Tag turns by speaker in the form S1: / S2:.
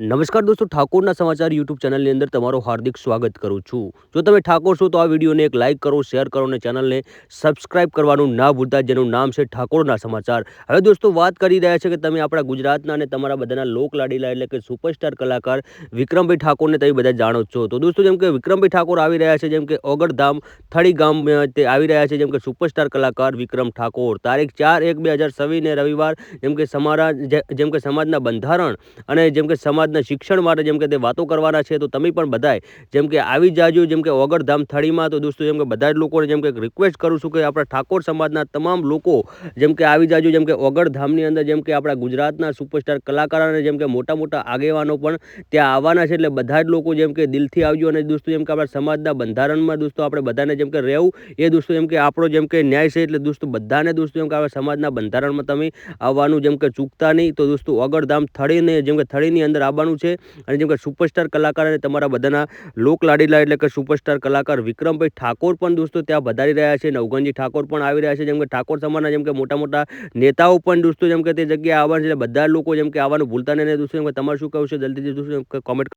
S1: નમસ્કાર દોસ્તો, ઠાકોરના સમાચાર યુટ્યુબ ચેનલની અંદર તમારું હાર્દિક સ્વાગત કરું છું. જો તમે ઠાકોર છો તો આ વિડીયોને એક લાઇક કરો, શેર કરો અને ચેનલને સબસ્ક્રાઇબ કરવાનું ના ભૂલતા, જેનું નામ છે ઠાકોરના સમાચાર. હવે દોસ્તો, વાત કરી રહ્યા છે કે તમે આપણા ગુજરાતના અને તમારા બધાના લોકલાડીલા એટલે કે સુપરસ્ટાર કલાકાર વિક્રમભાઈ ઠાકોરને તમે બધા જાણો છો. તો દોસ્તો, જેમ કે વિક્રમભાઈ ઠાકોર આવી રહ્યા છે, જેમ કે ઓગળધામ થળી ગામ તે આવી રહ્યા છે, જેમ કે સુપરસ્ટાર કલાકાર વિક્રમ ઠાકોર. તારીખ ચાર એક બે હજાર છવ્વીસને રવિવાર, જેમ કે સમારા જેમ કે સમાજના બંધારણ અને જેમ કે સમાજના શિક્ષણ માટે જેમ કે તે વાતો કરવાના છે તો તમે પણ બધાય જેમ કે આવી જાજો જેમ કે ઓગળધામ થળીમાં તો દોસ્તો જેમ કે બધા જ લોકોને જેમ કે રિક્વેસ્ટ કરું છું કે આપણા ઠાકોર સમાજના તમામ લોકો જેમ કે આવી જાજો જેમ કે ઓગળધામની અંદર જેમ કે આપણા ગુજરાતના સુપરસ્ટાર કલાકાર અને જેમ કે મોટા મોટા આગેવાનો પણ ત્યાં આવવાના છે એટલે બધા જ લોકો જેમ કે દિલથી આવજો અને દોસ્તો જેમ કે આપણા સમાજના બંધારણમાં દોસ્તો આપણે બધાને જેમ કે રહેવું એ દોસ્તો જેમ કે આપણો જેમ કે ન્યાય છે એટલે દોસ્તો બધાને દોસ્તો જેમ કે આપણા સમાજના બંધારણમાં તમે આવવાનું જેમ કે ચૂકતા નહીં તો દોસ્તો ઓગળધામ થળીને જેમ કે થળીની અંદર આવવાનું છે. અને જેમ કે સુપરસ્ટાર કલાકાર અને તમારા બધાના લોક લાડીલા એટલે કે સુપરસ્ટાર કલાકાર વિક્રમભાઈ ઠાકોર પણ દોસ્તો ત્યાં વધારી રહ્યા છે. નવગણજી ઠાકોર પણ આવી રહ્યા છે. જેમ કે ઠાકોર સમાજના જેમ કે મોટા મોટા નેતાઓ પણ દોસ્તો જેમ કે તે જગ્યાએ આવવાના છે. બધા લોકો જેમ કે આવવાનું ભૂલતા નહીં. દોસ્તો જેમ કે તમારે શું કહેવું છે? જલ્દીથી દોસ્તો કોમેન્ટ